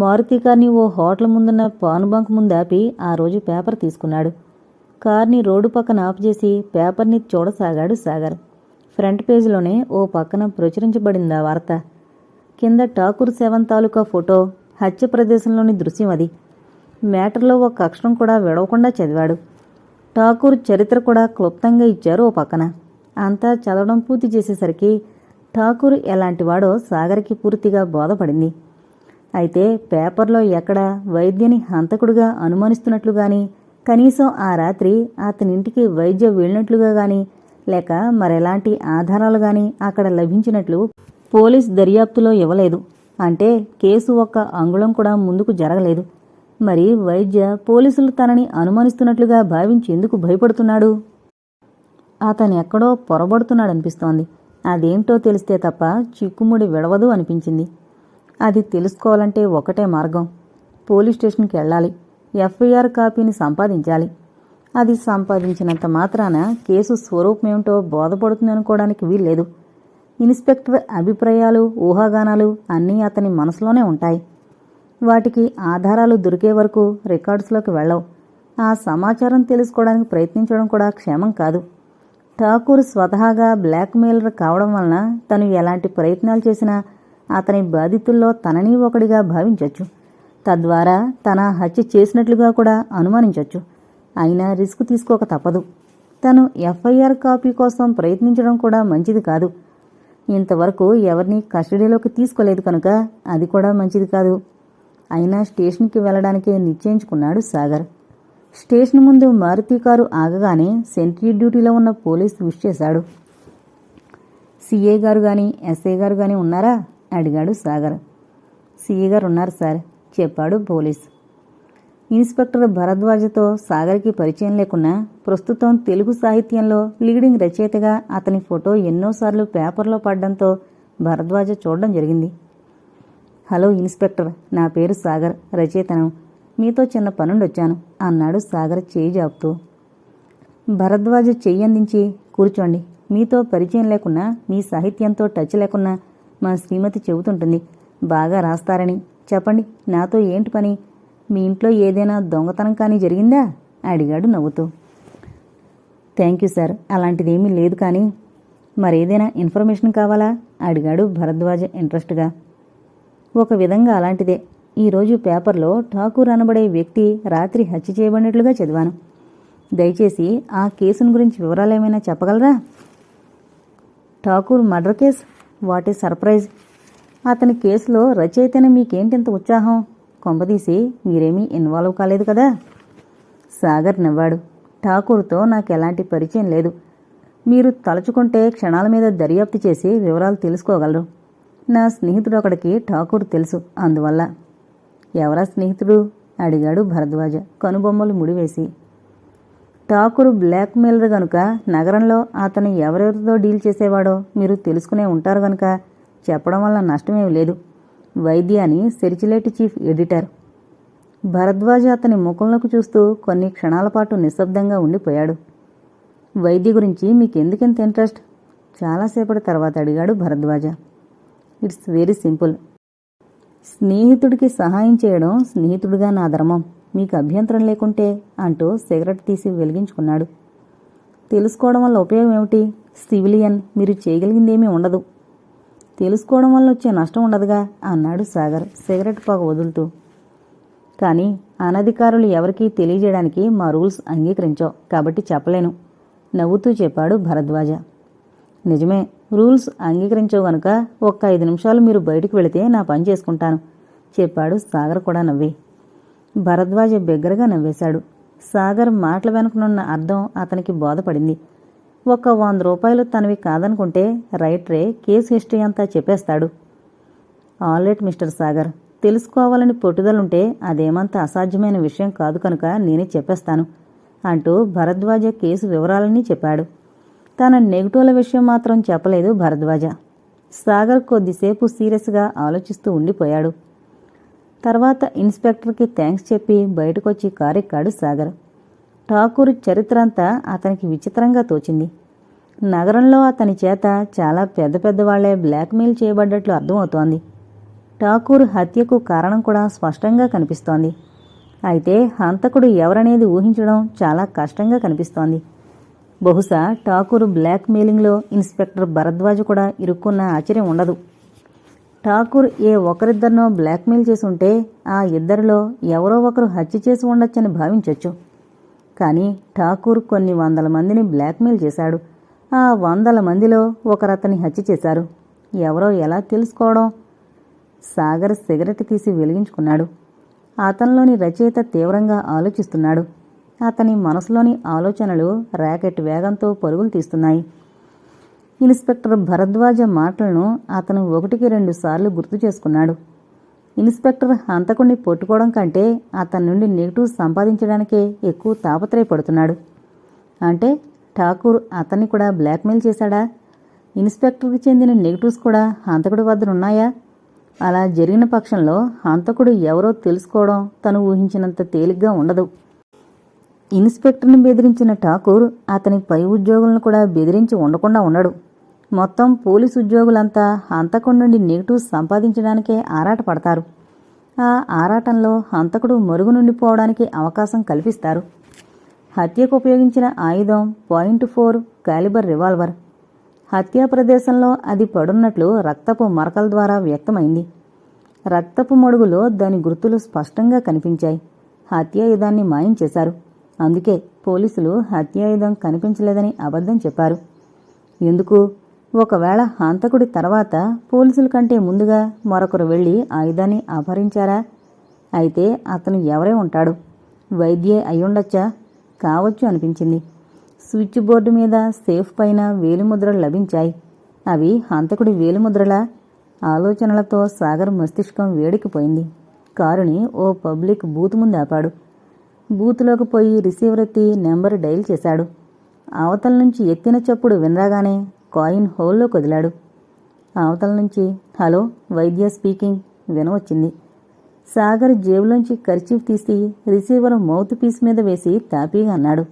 మారుతి కార్ని ఓ హోటల్ ముందున్న పాన్ బంక్ ముందు ఆపి ఆ రోజు పేపర్ తీసుకున్నాడు. కార్ని రోడ్డు పక్కన ఆపుచేసి పేపర్ని చూడసాగాడు సాగర్. ఫ్రంట్ పేజీలోనే ఓ పక్కన ప్రచురించబడింది ఆ వార్త. కింద ఠాకూర్ సెవెన్ తాలూకా ఫోటో హత్య ప్రదేశంలోని దృశ్యం అది. మ్యాటర్లో ఒక అక్షరం కూడా విడవకుండా చదివాడు. ఠాకూర్ చరిత్ర కూడా క్లుప్తంగా ఇచ్చారు ఓ పక్కన. అంతా చదవడం పూర్తి చేసేసరికి ఠాకూర్ ఎలాంటివాడో సాగర్కి పూర్తిగా బోధపడింది. అయితే పేపర్లో ఎక్కడ వైద్యని హంతకుడుగా అనుమానిస్తున్నట్లుగాని కనీసం ఆ రాత్రి అతని ఇంటికి వైద్య వెళ్ళినట్లుగా గాని లేక మరెలాంటి ఆధారాలు గాని అక్కడ లభించినట్లు పోలీస్ దర్యాప్తులో ఇవ్వలేదు. అంటే కేసు ఒక్క అంగుళం కూడా ముందుకు జరగలేదు. మరి వైద్య పోలీసులు తనని అనుమానిస్తున్నట్లుగా భావించి ఎందుకు భయపడుతున్నాడు? అతను ఎక్కడో పొరబడుతున్నాడనిపిస్తోంది. అదేంటో తెలిస్తే తప్ప చిక్కుముడి విడవదు అనిపించింది. అది తెలుసుకోవాలంటే ఒకటే మార్గం. పోలీస్ స్టేషన్కి వెళ్ళాలి. ఎఫ్ఐఆర్ కాపీని సంపాదించాలి. అది సంపాదించినంత మాత్రాన కేసు స్వరూపమేమిటో బోధపడుతుంది అనుకోవడానికి వీల్లేదు. ఇన్స్పెక్టర్ అభిప్రాయాలు ఊహాగానాలు అన్నీ అతని మనసులోనే ఉంటాయి. వాటికి ఆధారాలు దొరికే వరకు రికార్డ్స్లోకి వెళ్ళవు. ఆ సమాచారం తెలుసుకోవడానికి ప్రయత్నించడం కూడా క్షేమం కాదు. ఠాకూర్ స్వతహాగా బ్లాక్మెయిలర్ కావడం వలన తను ఎలాంటి ప్రయత్నాలు చేసినా అతని బాధితుల్లో తనని ఒకడిగా భావించవచ్చు తద్వారా తన హత్య చేసినట్లుగా కూడా అనుమానించవచ్చు అయినా రిస్క్ తీసుకోక తప్పదు. తను ఎఫ్ఐఆర్ కాపీ కోసం ప్రయత్నించడం కూడా మంచిది కాదు. ఇంతవరకు ఎవరిని కస్టడీలోకి తీసుకోలేదు కనుక అది కూడా మంచిది కాదు. అయినా స్టేషన్కి వెళ్ళడానికే నిశ్చయించుకున్నాడు సాగర్. స్టేషన్ ముందు మారుతి కారు ఆగగానే సెంట్రీ డ్యూటీలో ఉన్న పోలీసు విష్ చేశాడు. సీఏ గారు కానీ ఎస్ఐ గారు కానీ ఉన్నారా? అడిగాడు సాగర్. సీఏ గారు ఉన్నారు సార్ చెప్పాడు పోలీస్. ఇన్స్పెక్టర్ భరద్వాజతో సాగర్కి పరిచయం లేకున్నా ప్రస్తుతం తెలుగు సాహిత్యంలో లీడింగ్ రచయితగా అతని ఫోటో ఎన్నోసార్లు పేపర్లో పడడంతో భరద్వాజ చూడడం జరిగింది. హలో ఇన్స్పెక్టర్ నా పేరు సాగర్ రచయితను. మీతో చిన్న పనుండొచ్చాను అన్నాడు సాగర్ చేయి జాపుతూ. భరద్వాజ చెయ్యి అందించి కూర్చోండి మీతో పరిచయం లేకున్నా మీ సాహిత్యంతో టచ్ లేకున్నా మా శ్రీమతి చెబుతుంటుంది బాగా రాస్తారని. చెప్పండి నాతో ఏంటి పని? మీ ఇంట్లో ఏదైనా దొంగతనం కానీ జరిగిందా? అడిగాడు నవ్వుతూ. థ్యాంక్ యూ సార్ అలాంటిదేమీ లేదు కానీ మరేదైనా ఇన్ఫర్మేషన్ కావాలా? అడిగాడు భరద్వాజ ఇంట్రెస్ట్గా. ఒక విధంగా అలాంటిదే. ఈరోజు పేపర్లో ఠాకూర్ అనబడే వ్యక్తి రాత్రి హత్య చేయబడినట్లుగా చదివాను. దయచేసి ఆ కేసును గురించి వివరాలు ఏమైనా చెప్పగలరా? Thakur murder case? వాట్ ఈ సర్ప్రైజ్. అతని కేసులో రచయితని మీకేంటింత ఉత్సాహం? కొంపదీసి మీరేమీ ఇన్వాల్వ్ కాలేదు కదా? సాగర్ నవ్వాడు. ఠాకూర్తో నాకు ఎలాంటి పరిచయం లేదు. మీరు తలుచుకుంటే క్షణాల మీద దర్యాప్తు చేసి వివరాలు తెలుసుకోగలరు. నా స్నేహితుడు ఒకడికి ఠాకూర్ తెలుసు. అందువల్ల. ఎవరా స్నేహితుడు? అడిగాడు భరద్వాజ కనుబొమ్మలు ముడివేసి. ఠాకూర్ బ్లాక్మెయిలర్ గనుక నగరంలో అతను ఎవరెవరితో డీల్ చేసేవాడో మీరు తెలుసుకునే ఉంటారు గనుక చెప్పడం వల్ల నష్టమేమి లేదు. వైద్య అని సెరిచిలేటి చీఫ్ ఎడిటర్. భరద్వాజ అతని ముఖంలోకి చూస్తూ కొన్ని క్షణాల పాటు నిశ్శబ్దంగా ఉండిపోయాడు. వైద్య గురించి మీకు ఎందుకింత ఇంట్రెస్ట్ చాలాసేపటి తర్వాత అడిగాడు భరద్వాజ. It's very simple. స్నేహితుడికి సహాయం చేయడం స్నేహితుడిగా నా ధర్మం. మీకు అభ్యంతరం లేకుంటే అంటూ సిగరెట్ తీసి వెలిగించుకున్నాడు. తెలుసుకోవడం వల్ల ఉపయోగం ఏమిటి? సివిలియన్ మీరు చేయగలిగిందేమీ ఉండదు. తెలుసుకోవడం వల్ల వచ్చే నష్టం ఉండదుగా అన్నాడు సాగర్ సిగరెట్ పొగ వదులుతూ. కానీ అనధికారులు ఎవరికీ తెలియజేయడానికి మా రూల్స్ అంగీకరించావు కాబట్టి చెప్పలేను నవ్వుతూ చెప్పాడు భరద్వాజ. నిజమే రూల్స్ అంగీకరించవు గనుక ఒక్క ఐదు నిమిషాలు మీరు బయటికి వెళితే నా పని చేసుకుంటాను చెప్పాడు సాగర్ కూడా నవ్వి. భరద్వాజ బిగ్గరగా నవ్వేశాడు. సాగర్ మాటల వెనుకనున్న అర్థం అతనికి బోధపడింది. ఒక వంద రూపాయలు తనవి కాదనుకుంటే రైట్రే కేసు హిస్టరీ అంతా చెప్పేస్తాడు. Alright mister Sagar. తెలుసుకోవాలని పట్టుదలుంటే అదేమంత అసాధ్యమైన విషయం కాదు కనుక నేనే చెప్పేస్తాను అంటూ భరద్వాజ కేసు వివరాలన్నీ చెప్పాడు. తన నెగిటివ్ల విషయం మాత్రం చెప్పలేదు భరద్వాజ. సాగర్ కొద్దిసేపు సీరియస్గా ఆలోచిస్తూ ఉండిపోయాడు. తర్వాత ఇన్స్పెక్టర్కి థ్యాంక్స్ చెప్పి బయటకొచ్చి కారెక్కాడు సాగర్. ఠాకూర్ చరిత్ర అంతా అతనికి విచిత్రంగా తోచింది. నగరంలో అతని చేత చాలా పెద్ద పెద్దవాళ్ళే బ్లాక్మెయిల్ చేయబడ్డట్లు అర్థమవుతోంది. ఠాకూర్ హత్యకు కారణం కూడా స్పష్టంగా కనిపిస్తోంది. అయితే హంతకుడు ఎవరనేది ఊహించడం చాలా కష్టంగా కనిపిస్తోంది. బహుశా ఠాకూర్ బ్లాక్మెయిలింగ్లో ఇన్స్పెక్టర్ భరద్వాజ్ కూడా ఇరుక్కున్న ఆశ్చర్యం ఉండదు. ఠాకూర్ ఏ ఒకరిద్దరినో బ్లాక్మెయిల్ చేసి ఉంటే ఆ ఇద్దరిలో ఎవరో ఒకరు హత్య చేసి ఉండొచ్చని భావించవచ్చు కానీ ఠాకూర్ కొన్ని వందల మందిని బ్లాక్మెయిల్ చేశాడు. ఆ వందల మందిలో ఒకరతని హత్య చేశారు. ఎవరో ఎలా తెలుసుకోవడం? సాగర్ సిగరెట్ తీసి వెలిగించుకున్నాడు. అతనిలోని రచయిత తీవ్రంగా ఆలోచిస్తున్నాడు. అతని మనసులోని ఆలోచనలు ర్యాకెట్ వేగంతో పరుగులు తీస్తున్నాయి. ఇన్స్పెక్టర్ భరద్వాజ మాటలను అతను ఒకటికి రెండు సార్లు గుర్తు చేసుకున్నాడు. ఇన్స్పెక్టర్ హంతకుణ్ణి పట్టుకోవడం కంటే అతని నుండి నెగిటివ్ సంపాదించడానికే ఎక్కువ తాపత్రయపడుతున్నాడు. అంటే ఠాకూర్ అతన్ని కూడా బ్లాక్మెయిల్ చేశాడా? ఇన్స్పెక్టర్కి చెందిన నెగిటివ్స్ కూడా హంతకుడి వద్ద ఉన్నాయా అలా జరిగిన పక్షంలో హంతకుడు ఎవరో తెలుసుకోవడం తను ఊహించినంత తేలిగ్గా ఉండదు. ఇన్స్పెక్టర్ని బెదిరించిన ఠాకూర్ అతని పై ఉద్యోగులను కూడా బెదిరించి ఉండకుండా ఉండడు మొత్తం పోలీసు ఉద్యోగులంతా హంతకుడి నుండి నెగిటివ్ సంపాదించడానికే ఆరాటపడతారు. ఆ ఆరాటంలో హంతకుడు మరుగు నుండిపోవడానికి అవకాశం కల్పిస్తారు. హత్యకు ఉపయోగించిన ఆయుధం పాయింట్ ఫోర్ కాలిబర్ రివాల్వర్. హత్యా ప్రదేశంలో అది పడున్నట్లు రక్తపు మరకల ద్వారా వ్యక్తమైంది. రక్తపు మడుగులో దాని గుర్తులు స్పష్టంగా కనిపించాయి. హత్యాయుధాన్ని మాయం చేశారు. అందుకే పోలీసులు హత్యాయుధం కనిపించలేదని అబద్ధం చెప్పారు. ఎందుకు? ఒకవేళ హంతకుడి తర్వాత పోలీసుల కంటే ముందుగా మరొకరు వెళ్ళి ఆయుధాన్ని అపహరించారా? అయితే అతను ఎవరే ఉంటాడు? వైద్యే అయ్యుండొచ్చా? కావచ్చు అనిపించింది. స్విచ్ బోర్డు మీద సేఫ్ పైన వేలిముద్రలు లభించాయి. అవి హంతకుడి వేలిముద్రల? ఆలోచనలతో సాగర్ మస్తిష్కం వేడికిపోయింది కారుని ఓ పబ్లిక్ బూత్ ముందు ఆపాడు. బూత్లోకి పోయి రిసీవర్ ఎత్తి నెంబర్ డైల్ చేశాడు. అవతల నుంచి ఎత్తిన చప్పుడు వినరాగానే కాయిన్ హోల్లో కదిలాడు అవతల నుంచి హలో వైద్య స్పీకింగ్ వినవచ్చింది సాగర్ జేబులోంచి ఖర్చీఫ్ తీసి రిసీవర్ మౌత్ పీస్ మీద వేసి తాపీగా అన్నాడు.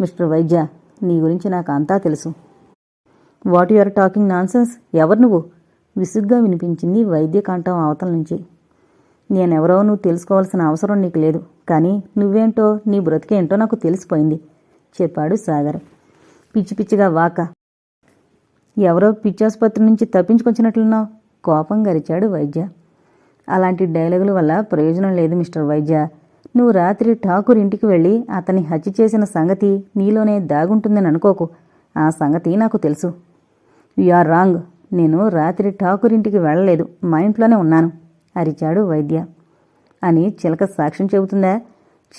మిస్టర్ వైద్య నీ గురించి నాకు అంతా తెలుసు. What you are talking nonsense? ఎవరు నువ్వు? విసుగ్గా వినిపించింది వైద్య కంఠం అవతల నుంచి. నేనెవరో నువ్వు తెలుసుకోవాల్సిన అవసరం నీకు లేదు. కానీ నువ్వేంటో నీ బ్రతికేంటో నాకు తెలిసిపోయింది చెప్పాడు సాగర్. పిచ్చి పిచ్చిగా వాక. ఎవరో పిచ్చాసుపత్రి నుంచి తప్పించుకొచ్చినట్లున్నావు? కోపం గరిచాడు వైద్య. అలాంటి డైలాగుల వల్ల ప్రయోజనం లేదు మిస్టర్ వైద్య. నువ్వు రాత్రి ఠాకూర్ ఇంటికి వెళ్ళి అతన్ని హత్య చేసిన సంగతి నీలోనే దాగుంటుందని అనుకోకు. ఆ సంగతి నాకు తెలుసు. You are wrong. నేను రాత్రి ఠాకూర్ ఇంటికి వెళ్ళలేదు. మా ఇంట్లోనే ఉన్నాను. అరిచాడు వైద్య. అని చిలక సాక్ష్యం చెబుతుందా?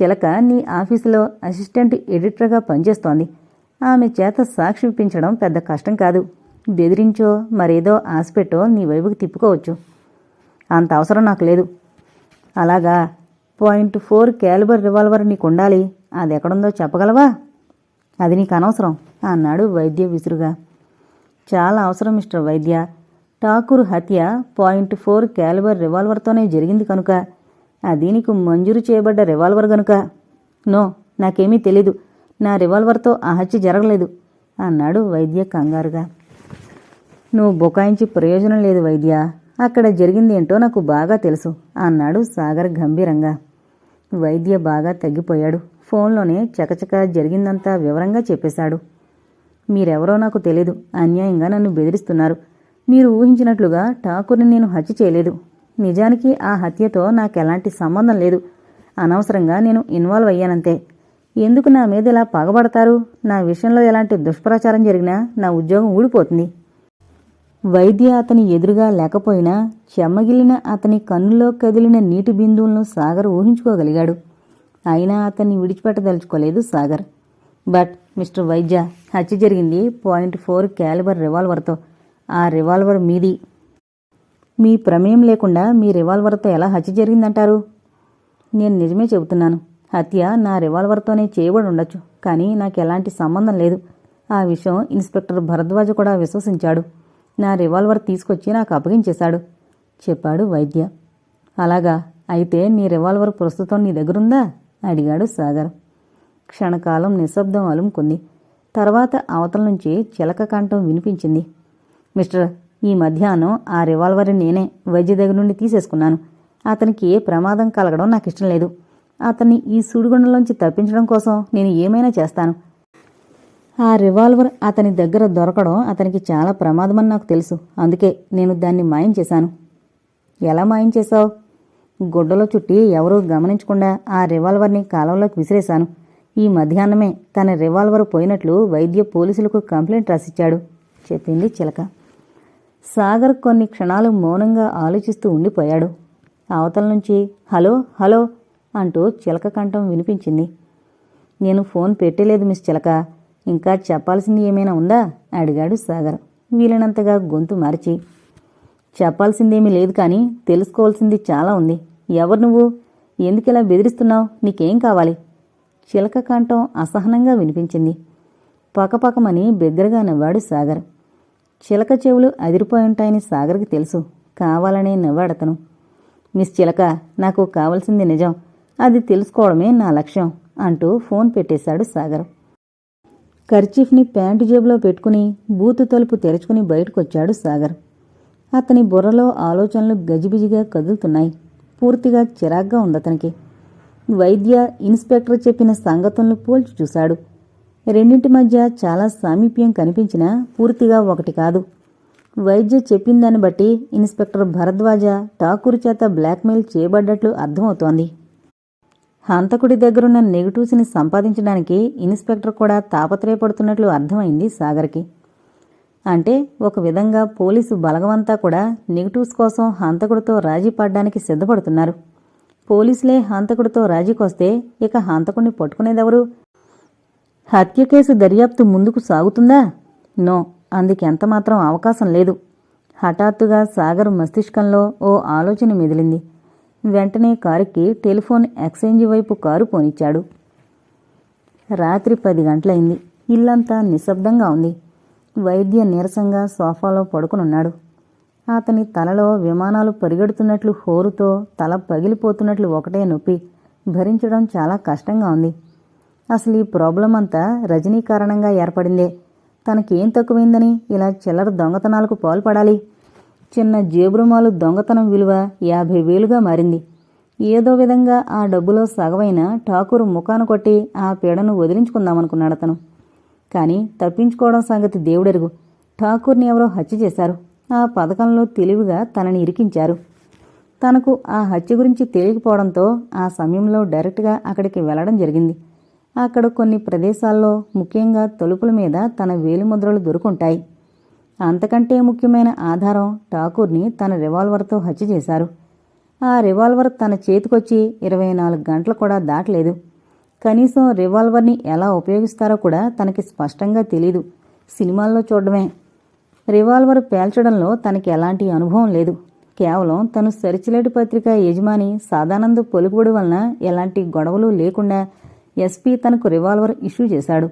చిలక నీ ఆఫీసులో అసిస్టెంట్ ఎడిటర్గా పనిచేస్తోంది. ఆమె చేత సాక్షి ఇప్పించడం పెద్ద కష్టం కాదు. బెదిరించో మరేదో ఆశపెట్టో నీ వైపుకి తిప్పుకోవచ్చు. అంత అవసరం నాకు లేదు. అలాగా? పాయింట్ ఫోర్ క్యాలిబర్ రివాల్వర్ నీకు ఉండాలి. అది ఎక్కడుందో చెప్పగలవా? అది నీకు అనవసరం అన్నాడు వైద్య విసురుగా. చాలా అవసరం మిస్టర్ వైద్య. ఠాకూర్ హత్య పాయింట్ ఫోర్ క్యాలిబర్ రివాల్వర్తోనే జరిగింది కనుక. అది నీకు మంజూరు చేయబడ్డ రివాల్వర్ గనుక. నో నాకేమీ తెలీదు. నా రివాల్వర్తో ఆ హత్య జరగలేదు. అన్నాడు వైద్య కంగారుగా. నువ్వు బుకాయించి ప్రయోజనం లేదు వైద్య. అక్కడ జరిగింది ఏంటో నాకు బాగా తెలుసు అన్నాడు సాగర్ గంభీరంగా. వైద్య బాగా తగ్గిపోయాడు. ఫోన్లోనే చకచక జరిగిందంతా వివరంగా చెప్పేశాడు. మీరెవరో నాకు తెలీదు. అన్యాయంగా నన్ను బెదిరిస్తున్నారు. మీరు ఊహించినట్లుగా ఠాకూర్ని నేను హత్య చేయలేదు. నిజానికి ఆ హత్యతో నాకెలాంటి సంబంధం లేదు. అనవసరంగా నేను ఇన్వాల్వ్ అయ్యానంతే. ఎందుకు నా మీద ఇలా పగబడతారు నా విషయంలో ఎలాంటి దుష్ప్రచారం జరిగినా నా ఉద్యోగం ఊడిపోతుంది. వైద్య అతని ఎదురుగా లేకపోయినా చెమ్మగిలిన అతని కన్నులో కదిలిన నీటి బిందువులను సాగర్ ఊహించుకోగలిగాడు. అయినా అతన్ని విడిచిపెట్టదలుచుకోలేదు సాగర్. బట్ మిస్టర్ వైద్య హత్య జరిగింది పాయింట్ ఫోర్ క్యాలిబర్ రివాల్వర్తో. ఆ రివాల్వర్ మీది. మీ ప్రమేయం లేకుండా మీ రివాల్వర్తో ఎలా హత్య జరిగిందంటారు? నేను నిజమే చెబుతున్నాను. హత్య నా రివాల్వర్తోనే చేయబడి ఉండొచ్చు కానీ నాకు ఎలాంటి సంబంధం లేదు. ఆ విషయం ఇన్స్పెక్టర్ భరద్వాజ కూడా విశ్వసించాడు. నా రివాల్వర్ తీసుకొచ్చి నాకు అప్పగించేశాడు చెప్పాడు వైద్య. అలాగా? అయితే నీ రివాల్వర్ ప్రస్తుతం నీ దగ్గరుందా? అడిగాడు సాగర్. క్షణకాలం నిశ్శబ్దం అలుముకుంది. తర్వాత అవతల నుంచి చిలక కంఠం వినిపించింది. మిస్టర్ ఈ మధ్యాహ్నం ఆ రివాల్వర్ని నేనే వైద్య దగ్గర నుండి తీసేసుకున్నాను. అతనికి ఏ ప్రమాదం కలగడం నాకు ఇష్టం లేదు. అతన్ని ఈ సుడిగుండంలోంచి తప్పించడం కోసం నేను ఏమైనా చేస్తాను? ఆ రివాల్వర్ అతని దగ్గర దొరకడం అతనికి చాలా ప్రమాదమని నాకు తెలుసు. అందుకే నేను దాన్ని మాయం చేశాను. ఎలా మాయం చేశావు? గుడ్డలో చుట్టి ఎవరూ గమనించకుండా ఆ రివాల్వర్ని కాలంలోకి విసిరేశాను. ఈ మధ్యాహ్నమే తన రివాల్వర్ పోయినట్లు వైద్య పోలీసులకు కంప్లైంట్ రాసిచ్చాడు. చెప్పింది చిలక. సాగర్ కొన్ని క్షణాలు మౌనంగా ఆలోచిస్తూ ఉండిపోయాడు. అవతల నుంచి హలో హలో అంటూ చిలక కంఠం వినిపించింది. నేను ఫోన్ పెట్టలేదు మిస్ చిలక. ఇంకా చెప్పాల్సింది ఏమైనా ఉందా? అడిగాడు సాగర్ వీలైనంతగా గొంతు మార్చి. చెప్పాల్సిందేమీ లేదు కానీ తెలుసుకోవాల్సింది చాలా ఉంది. ఎవరు నువ్వు? ఎందుకిలా బెదిరిస్తున్నావు? నీకేం కావాలి? చిలక కంఠం అసహనంగా వినిపించింది. పకపకమని బిగ్గరగా నవ్వాడు సాగర్. చిలక చెవులు అదిరిపోయి ఉంటాయని సాగర్కి తెలుసు. కావాలనే నవ్వాడతను. మిస్ చిలక నాకు కావలసింది నిజం. అది తెలుసుకోవడమే నా లక్ష్యం అంటూ ఫోన్ పెట్టేశాడు సాగర్. కర్చీఫ్ని ప్యాంటు జేబులో పెట్టుకుని బూతు తలుపు తెరుచుకుని బయటకొచ్చాడు సాగర్. అతని బుర్రలో ఆలోచనలు గజిబిజిగా కదులుతున్నాయి. పూర్తిగా చిరాగ్గా ఉందతనికి. వైద్య ఇన్స్పెక్టర్ చెప్పిన సంగతులను పోల్చి చూశాడు. రెండింటి మధ్య చాలా సామీప్యం కనిపించినా పూర్తిగా ఒకటి కాదు. వైద్య చెప్పిందాన్ని బట్టి ఇన్స్పెక్టర్ భరద్వాజ ఠాకూర్ చేత బ్లాక్మెయిల్ చేయబడ్డట్లు అర్థమవుతోంది. హంతకుడి దగ్గరున్న నెగిటివ్స్ని సంపాదించడానికి ఇన్స్పెక్టర్ కూడా తాపత్రయపడుతున్నట్లు అర్థమైంది సాగర్కి. అంటే ఒక విధంగా పోలీసు బలగమంతా కూడా నెగిటివ్స్ కోసం హంతకుడితో రాజీ పడ్డానికి సిద్ధపడుతున్నారు. పోలీసులే హంతకుడితో రాజీకొస్తే ఇక హంతకుడిని పట్టుకునేదెవరు? హత్య కేసు దర్యాప్తు ముందుకు సాగుతుందా? నో అందుకెంత మాత్రం అవకాశం లేదు. హఠాత్తుగా సాగర్ మస్తిష్కంలో ఓ ఆలోచన మెదిలింది. వెంటనే కారుకి టెలిఫోన్ ఎక్స్చేంజ్ వైపు కారు పోనిచ్చాడు. రాత్రి పది గంటలైంది. ఇల్లంతా నిశ్శబ్దంగా ఉంది. వైద్య నీరసంగా సోఫాలో పడుకునున్నాడు. అతని తలలో విమానాలు పరిగెడుతున్నట్లు హోరుతో తల పగిలిపోతున్నట్లు ఒకటే నొప్పి. భరించడం చాలా కష్టంగా ఉంది. అసలు ఈ ప్రాబ్లం అంతా రజనీ కారణంగా ఏర్పడిందే. తనకేం తక్కువైందని ఇలా చిల్లర దొంగతనాలకు పాల్పడాలి. చిన్న జేబురుమాలు దొంగతనం విలువ యాభై వేలుగా మారింది. ఏదో విధంగా ఆ డబ్బులో సగమైన ఠాకూర్ ముఖాను కొట్టి ఆ పీడను వదిలించుకుందామనుకున్నాడు అతను. కానీ తప్పించుకోవడం సంగతి దేవుడెరుగు. ఠాకూర్ని ఎవరో హత్య చేశారు. ఆ పథకంలో తెలివిగా తనని ఇరికించారు. తనకు ఆ హత్య గురించి తెలియకపోవడంతో ఆ సమయంలో డైరెక్ట్గా అక్కడికి వెళ్ళడం జరిగింది. అక్కడ కొన్ని ప్రదేశాల్లో ముఖ్యంగా తలుపుల మీద తన వేలిముద్రలు దొరుకుంటాయి. అంతకంటే ముఖ్యమైన ఆధారం ఠాకూర్ని తన రివాల్వర్తో హత్య చేశారు. ఆ రివాల్వర్ తన చేతికొచ్చి ఇరవై నాలుగు గంటలు కూడా దాటలేదు. కనీసం రివాల్వర్ని ఎలా ఉపయోగిస్తారో కూడా తనకి స్పష్టంగా తెలీదు. సినిమాల్లో చూడడమే. రివాల్వర్ పేల్చడంలో తనకి ఎలాంటి అనుభవం లేదు. కేవలం తను సరిచిలేటి పత్రిక యజమాని సాదానంద పొలుగుబడి వలన ఎలాంటి గొడవలు లేకుండా ఎస్పీ తనకు రివాల్వర్ ఇష్యూ చేశాడు.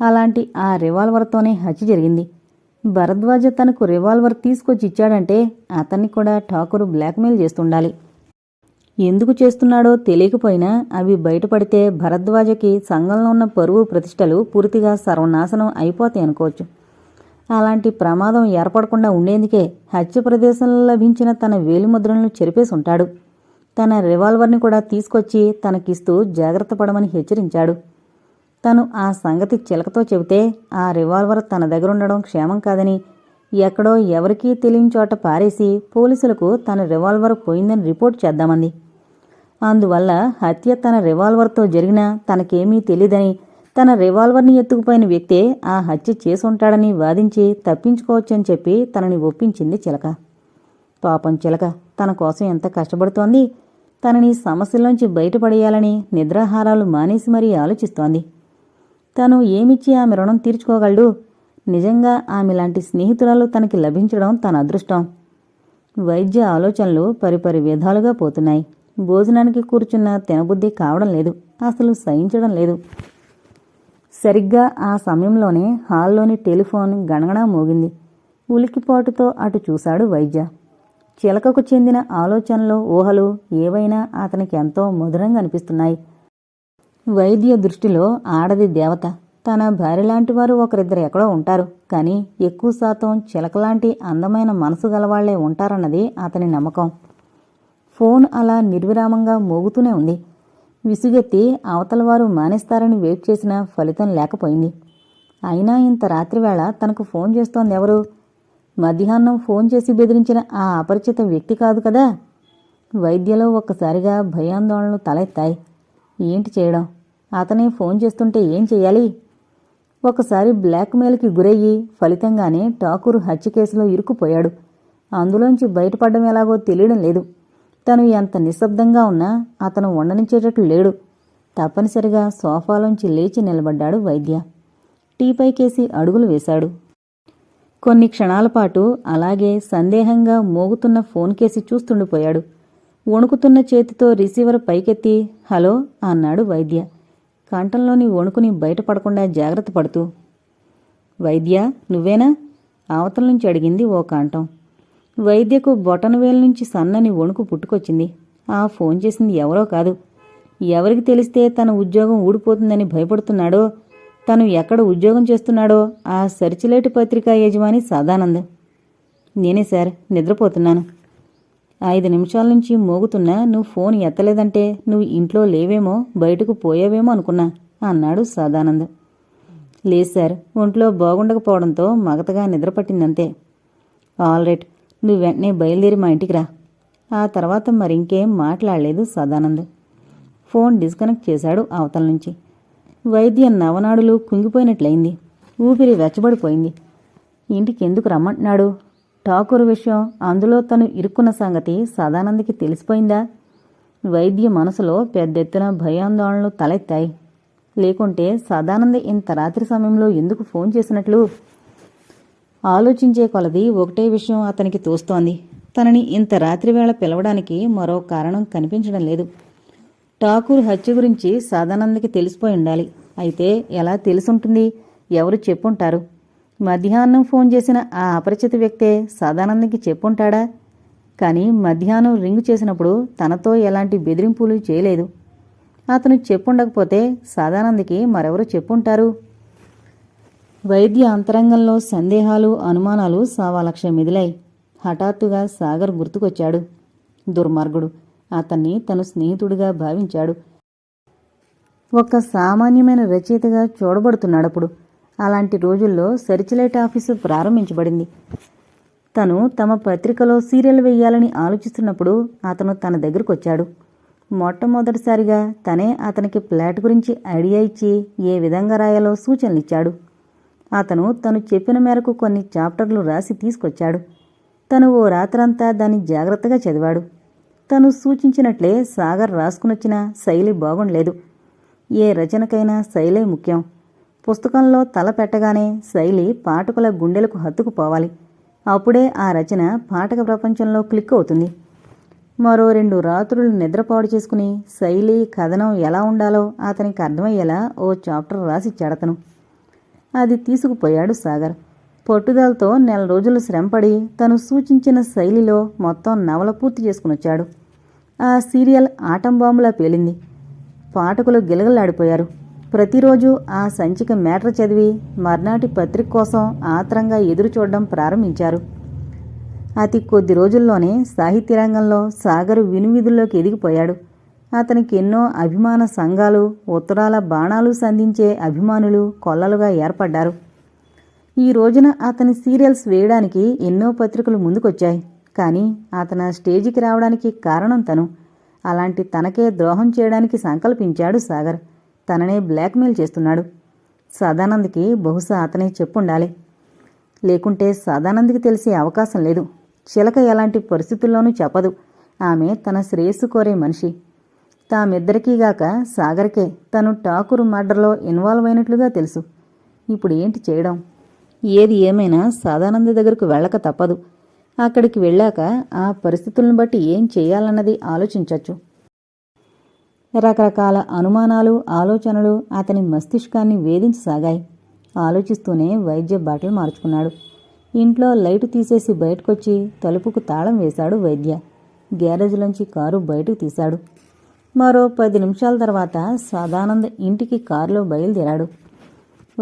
అలాంటి ఆ రివాల్వర్తోనే హత్య జరిగింది. భరద్వాజ తనకు రివాల్వర్ తీసుకొచ్చి ఇచ్చాడంటే అతన్ని కూడా ఠాకూర్ బ్లాక్మెయిల్ చేస్తుండాలి. ఎందుకు చేస్తున్నాడో తెలియకపోయినా అవి బయటపడితే భరద్వాజకి సంఘంలో ఉన్న పరువు ప్రతిష్టలు పూర్తిగా సర్వనాశనం అయిపోతాయి అనుకోవచ్చు. అలాంటి ప్రమాదం ఏర్పడకుండా ఉండేందుకే హత్య ప్రదేశంలో లభించిన తన వేలిముద్రలను చెరిపేసి ఉంటాడు తన రివాల్వర్ని కూడా తీసుకొచ్చి తనకిస్తూ జాగ్రత్త పడమని హెచ్చరించాడు. తను ఆ సంగతి చిలకతో చెబితే ఆ రివాల్వర్ తన దగ్గర ఉండడం క్షేమం కాదని ఎక్కడో ఎవరికీ తెలియని చోట పారేసి పోలీసులకు తన రివాల్వర్ పోయిందని రిపోర్ట్ చేద్దామంది. అందువల్ల హత్య తన రివాల్వర్తో జరిగినా తనకేమీ తెలియదని తన రివాల్వర్ని ఎత్తుకుపోయిన వ్యక్తే ఆ హత్య చేసుంటాడని వాదించి తప్పించుకోవచ్చని చెప్పి తనని ఒప్పించింది చిలక. పాపం చిలక తన కోసం ఎంత కష్టపడుతోంది? తనని సమస్యలోంచి బయటపడేయాలని నిద్రాహారాలు మానేసి మరీ ఆలోచిస్తోంది. తను ఏమిచ్చి ఆమె రుణం తీర్చుకోగలడు? నిజంగా ఆమె లాంటి స్నేహితురాలు తనకి లభించడం తన అదృష్టం. వైద్య ఆలోచనలు పరిపరి విధాలుగా పోతున్నాయి. భోజనానికి కూర్చున్న తినబుద్ధి కావడం లేదు. అసలు సహించడం లేదు. సరిగ్గా ఆ సమయంలోనే హాల్లోని టెలిఫోన్ గణగణ మోగింది. ఉలికిపాటుతో అటు చూశాడు వైద్య. చిలకకు చెందిన ఆలోచనలు ఊహలు ఏవైనా అతనికి ఎంతో మధురంగా అనిపిస్తున్నాయి. వైద్య దృష్టిలో ఆడది దేవత. తన భార్యలాంటి వారు ఒకరిద్దరు ఎక్కడో ఉంటారు. కానీ ఎక్కువ శాతం చిలకలాంటి అందమైన మనసు గలవాళ్ళే ఉంటారన్నది అతని నమ్మకం. ఫోన్ అలా నిర్విరామంగా మోగుతూనే ఉంది. విసుగెత్తి అవతల వారు మానేస్తారని వెయిట్ చేసినా ఫలితం లేకపోయింది. అయినా ఇంత రాత్రివేళ తనకు ఫోన్ చేస్తోంది ఎవరు? మధ్యాహ్నం ఫోన్ చేసి బెదిరించిన ఆ అపరిచిత వ్యక్తి కాదు కదా? వైద్యలో ఒక్కసారిగా భయాందోళనలు తలెత్తాయి. ఏంటి చేయడం? అతనే ఫోన్ చేస్తుంటే ఏం చెయ్యాలి ఒకసారి బ్లాక్మెయిల్కి గురయ్యి ఫలితంగానే ఠాకూర్ హత్య కేసులో ఇరుక్కుపోయాడు. అందులోంచి బయటపడడం ఎలాగో తెలియడం లేదు. తను ఎంత నిశ్శబ్దంగా ఉన్నా అతను ఉండనిచ్చేటట్లు లేడు. తప్పనిసరిగా సోఫాలోంచి లేచి నిలబడ్డాడు వైద్య. టీపైకేసి అడుగులు వేశాడు. కొన్ని క్షణాల పాటు అలాగే సందేహంగా మోగుతున్న ఫోన్ కేసి చూస్తుండిపోయాడు. వణుకుతున్న చేతితో రిసీవర్ పైకెత్తి హలో అన్నాడు వైద్య. కంఠంలోని వణుకుని బయటపడకుండా జాగ్రత్త పడుతూ వైద్య నువ్వేనా? అవతల నుంచి అడిగింది ఓ కంఠం వైద్యకు బొటనవేలు నుంచి సన్నని వణుకు పుట్టుకొచ్చింది. ఆ ఫోన్ చేసింది ఎవరో కాదు. ఎవరికి తెలిస్తే తన ఉద్యోగం ఊడిపోతుందని భయపడుతున్నాడో తను ఎక్కడ ఉద్యోగం చేస్తున్నాడో ఆ సరిచిలేటి పత్రికా యజమాని సదానంద్. నేనే సార్ నిద్రపోతున్నాను. ఐదు నిమిషాల నుంచి మోగుతున్నా నువ్వు ఫోన్ ఎత్తలేదంటే నువ్వు ఇంట్లో లేవేమో బయటకు పోయావేమో అనుకున్నా అన్నాడు సదానంద్. లేదు సార్ ఒంట్లో బాగుండకపోవడంతో మగతగా నిద్రపట్టిందంతే. ఆల్ రైట్ నువ్వు వెంటనే బయలుదేరి మా ఇంటికి రా. ఆ తర్వాత మరింకేం మాట్లాడలేదు సదానంద్. ఫోన్ డిస్కనెక్ట్ చేశాడు అవతల నుంచి. వైద్య నవనాడులు కుంగిపోయినట్లయింది. ఊపిరి వెచ్చబడిపోయింది. ఇంటికి ఎందుకు రమ్మంటున్నాడు? ఠాకూర్ విషయం అందులో తను ఇరుక్కున్న సంగతి సదానందకి తెలిసిపోయిందా? వైద్య మనసులో పెద్ద ఎత్తున భయాందోళనలు తలెత్తాయి. లేకుంటే సదానంద ఇంత రాత్రి సమయంలో ఎందుకు ఫోన్ చేసినట్లు? ఆలోచించే కొలది ఒకటే విషయం అతనికి తోస్తోంది. తనని ఇంత రాత్రి వేళ పిలవడానికి మరో కారణం కనిపించడం లేదు. ఠాకూర్ హత్య గురించి సదానందకి తెలిసిపోయి ఉండాలి. అయితే ఎలా తెలుసుంటుంది? ఎవరు చెప్పుంటారు? మధ్యాహ్నం ఫోన్ చేసిన ఆ అపరిచిత వ్యక్తే సదానందకి చెప్పుంటాడా? కానీ మధ్యాహ్నం రింగ్ చేసినప్పుడు తనతో ఎలాంటి బెదిరింపులు చేయలేదు. అతను చెప్పుండకపోతే సదానందకి మరెవరు చెప్పుంటారు? వైద్య అంతరంగంలో సందేహాలు అనుమానాలు సావాలక్ష మిదిలాయి. హఠాత్తుగా సాగర్ గుర్తుకొచ్చాడు. దుర్మార్గుడు. అతన్ని తను స్నేహితుడిగా భావించాడు. ఒక సామాన్యమైన రచయితగా చూడబడుతున్నాడప్పుడు అలాంటి రోజుల్లో సెర్చిలైట్ ఆఫీసు ప్రారంభించబడింది. తను తమ పత్రికలో సీరియల్ వేయాలని ఆలోచిస్తున్నప్పుడు అతను తన దగ్గరకు వచ్చాడు మొట్టమొదటిసారిగా తనే అతనికి ప్లాట్ గురించి ఐడియా ఇచ్చి ఏ విధంగా రాయాలో సూచనలు ఇచ్చాడు అతను తను చెప్పిన మేరకు కొన్ని చాప్టర్లు రాసి తీసుకొచ్చాడు. తను ఓ రాత్రంతా దాన్ని జాగ్రత్తగా చదివాడు. తను సూచించినట్లే సాగర్ రాసుకునొచ్చిన శైలి బాగుండలేదు. ఏ రచనకైనా శైలే ముఖ్యం. పుస్తకంలో తల పెట్టగానే శైలి పాఠకుల గుండెలకు హత్తుకుపోవాలి. అప్పుడే ఆ రచన పాఠక ప్రపంచంలో క్లిక్ అవుతుంది. మరో రెండు రాత్రులు నిద్రపాడు చేసుకుని శైలి కథనం ఎలా ఉండాలో అతనికి అర్థమయ్యేలా ఓ చాప్టర్ రాసిచ్చాడతను అది తీసుకుపోయాడు సాగర్. పట్టుదలతో నెల రోజులు శ్రమపడి తను సూచించిన శైలిలో మొత్తం నవల పూర్తి చేసుకునొచ్చాడు. ఆ సీరియల్ ఆటం బాంబులా పేలింది. పాఠకులు గిలగలాడిపోయారు. ప్రతిరోజు ఆ సంచిక మేటర్ చదివి మర్నాటి పత్రిక కోసం ఆత్రంగా ఎదురు చూడడం ప్రారంభించారు. అతి కొద్ది రోజుల్లోనే సాహిత్య రంగంలో సాగర్ వినువిధుల్లోకి ఎదిగిపోయాడు. అతనికి ఎన్నో అభిమాన సంఘాలు ఉత్తరాల బాణాలు సంధించే అభిమానులు కొల్లలుగా ఏర్పడ్డారు. ఈ రోజున అతని సీరియల్స్ వేయడానికి ఎన్నో పత్రికలు ముందుకొచ్చాయి. కానీ అతను స్టేజికి రావడానికి కారణం తను. అలాంటి తనకే ద్రోహం చేయడానికి సంకల్పించాడు సాగర్. తననే బ్లాక్మెయిల్ చేస్తున్నాడు. సదానంద్కి బహుశా అతనే చెప్పుండాలి. లేకుంటే సదానంద్కి తెలిసే అవకాశం లేదు. చిలక ఎలాంటి పరిస్థితుల్లోనూ చెప్పదు. ఆమె తన శ్రేయస్సు కోరే మనిషి. తామిద్దరికీ గాక సాగర్కే తను ఠాకూర్ మర్డర్లో ఇన్వాల్వ్ అయినట్లుగా తెలుసు. ఇప్పుడు ఏంటి చేయడం? ఏది ఏమైనా సదానంద దగ్గరకు వెళ్ళక తప్పదు. అక్కడికి వెళ్ళాక ఆ పరిస్థితులను బట్టి ఏం చేయాలన్నది ఆలోచించవచ్చు రకరకాల అనుమానాలు ఆలోచనలు అతని మస్తిష్కాన్ని వేధించసాగాయి. ఆలోచిస్తూనే వైద్య బట్టలు మార్చుకున్నాడు. ఇంట్లో లైటు తీసేసి బయటకొచ్చి తలుపుకు తాళం వేశాడు వైద్య. గ్యారేజ్లోంచి కారు బయటకు తీశాడు. మరో పది నిమిషాల తర్వాత సదానంద్ ఇంటికి కారులో బయలుదేరాడు.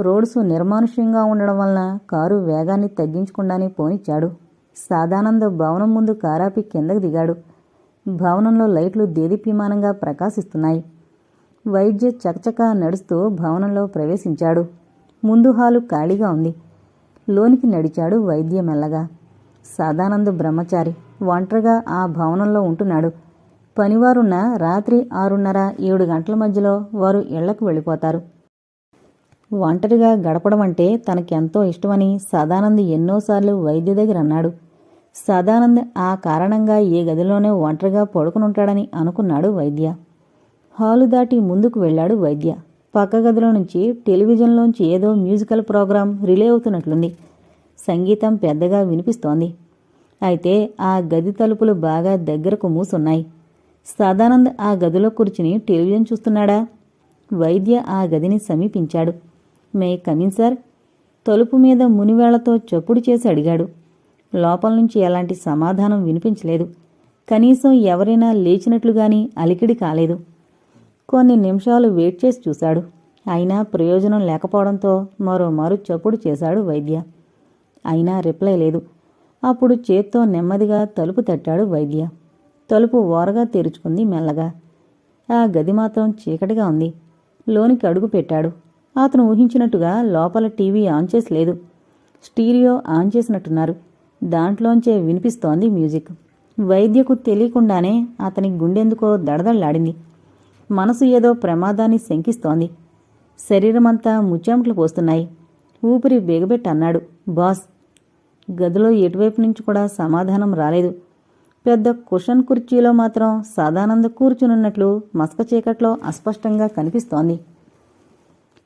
రోడ్సు నిర్మానుష్యంగా ఉండడం వలన కారు వేగాన్ని తగ్గించకుండానే పోనిచ్చాడు. సాదానంద భవనం ముందు కారాపి కిందకు దిగాడు. భవనంలో లైట్లు దేదీప్యమానంగా ప్రకాశిస్తున్నాయి. వైద్య చకచకా నడుస్తూ భవనంలో ప్రవేశించాడు. ముందు హాలు ఖాళీగా ఉంది. లోనికి నడిచాడు వైద్య మెల్లగా. సదానంద బ్రహ్మచారి ఒంటరిగా ఆ భవనంలో ఉంటున్నాడు. పనివారున్న రాత్రి ఆరున్నర ఏడు గంటల మధ్యలో వారు ఇళ్ళకు వెళ్ళిపోతారు. ఒంటరిగా గడపడం అంటే తనకెంతో ఇష్టమని సదానంద్ ఎన్నోసార్లు వైద్య దగ్గర అన్నాడు. సదానంద్ ఆ కారణంగా ఏ గదిలోనే ఒంటరిగా పడుకునుంటాడని అనుకున్నాడు వైద్య. హాలు దాటి ముందుకు వెళ్ళాడు వైద్య. పక్క గదిలో నుంచి టెలివిజన్లోంచి ఏదో మ్యూజికల్ ప్రోగ్రాం రిలే అవుతున్నట్లుంది. సంగీతం పెద్దగా వినిపిస్తోంది. అయితే ఆ గది తలుపులు బాగా దగ్గరకు మూసున్నాయి. సదానంద్ ఆ గదిలో కూర్చుని టెలివిజన్ చూస్తున్నాడా? వైద్య ఆ గదిని సమీపించాడు. May come in sir? తలుపు మీద మునివేళ్ళతో చప్పుడు చేసి అడిగాడు. లోపల నుంచి ఎలాంటి సమాధానం వినిపించలేదు. కనీసం ఎవరైనా లేచినట్లుగాని అలికిడి కాలేదు. కొన్ని నిమిషాలు వెయిట్ చేసి చూశాడు. అయినా ప్రయోజనం లేకపోవడంతో మరోమారు చప్పుడు చేశాడు వైద్య. అయినా రిప్లై లేదు. అప్పుడు చేత్తో నెమ్మదిగా తలుపు తట్టాడు వైద్య. తలుపు ఓరగా తెరుచుకుంది మెల్లగా. ఆ గది మాత్రం చీకటిగా ఉంది. లోనికి అడుగు పెట్టాడు. అతను ఊహించినట్టుగా లోపల టీవీ ఆన్ చేసి లేదు. స్టీరియో ఆన్ చేసినట్టున్నారు. దాంట్లోంచే వినిపిస్తోంది మ్యూజిక్. వైద్యకు తెలియకుండానే అతని గుండెందుకో దడదళ్ళాడింది మనసు ఏదో ప్రమాదాన్ని శంకిస్తోంది. శరీరమంతా ముచ్చెమటలు పోస్తున్నాయి. ఊపిరి బిగబెట్టి అన్నాడు. బాస్ గదిలో ఎటువైపు నుంచి కూడా సమాధానం రాలేదు. పెద్ద కుషన్ కుర్చీలో మాత్రం సదానంద కూర్చునున్నట్లు మస్క చీకట్లో అస్పష్టంగా కనిపిస్తోంది.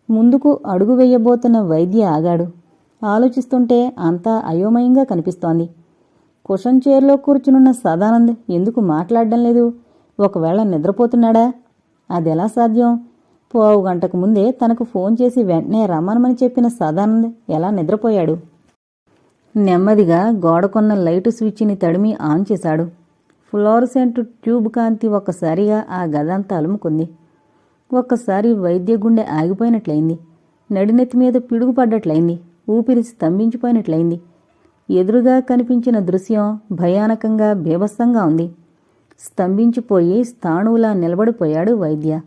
ముందుకు అడుగు వేయబోతున్న వైద్య ఆగాడు. ఆలోచిస్తుంటే అంతా అయోమయంగా కనిపిస్తోంది. కుషన్ చైర్లో కూర్చునున్న సదానంద్ ఎందుకు మాట్లాడడం లేదు? ఒకవేళ నిద్రపోతున్నాడా? అదెలా సాధ్యం? పావు గంటకు ముందే తనకు ఫోన్ చేసి వెంటనే రమ్మనమని చెప్పిన సదానంద్ ఎలా నిద్రపోయాడు? నెమ్మదిగా గోడకున్న లైటు స్విచ్ని తడిమి ఆన్ చేశాడు. ఫ్లోరసెంట్ ట్యూబ్ కాంతి ఒక్కసారిగా ఆ గదంతా అలుముకుంది. ఒక్కసారి వైద్య గుండె ఆగిపోయినట్లయింది. నడినెత్తి మీద పిడుగుపడ్డట్లయింది. ఊపిరి స్తంభించిపోయినట్లయింది. ఎదురుగా కనిపించిన దృశ్యం భయానకంగా బీభత్సంగా ఉంది. స్తంభించిపోయి స్థాణువులా నిలబడిపోయాడు వైద్య.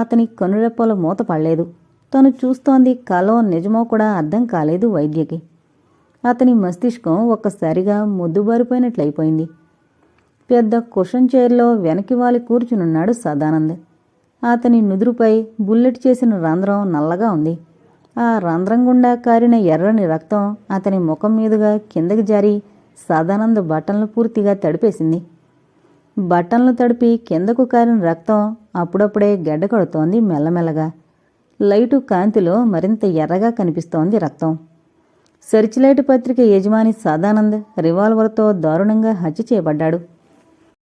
అతని కనురెప్పల మూత పడలేదు. తను చూస్తోంది కలో నిజమో కూడా అర్థం కాలేదు వైద్యకి. అతని మస్తిష్కం ఒక్కసారిగా ముద్దుబారిపోయినట్లయిపోయింది. పెద్ద కుషన్ చైర్లో వెనక్కి వాలి కూర్చునున్నాడు సదానంద్. అతని నుదురుపై బుల్లెట్ చేసిన రంధ్రం నల్లగా ఉంది. ఆ రంధ్రం గుండా కారిన ఎర్రని రక్తం అతని ముఖం మీదుగా కిందకి జారి సదానంద బట్టలను పూర్తిగా తడిపేసింది. బట్టలను తడిపి కిందకు కారిన రక్తం అప్పుడప్పుడే గడ్డకడుతోంది మెల్లమెల్లగా. లైటు కాంతిలో మరింత ఎర్రగా కనిపిస్తోంది రక్తం. సెర్చ్లైట్ పత్రిక యజమాని సదానంద్ రివాల్వర్తో దారుణంగా హత్య చేయబడ్డాడు.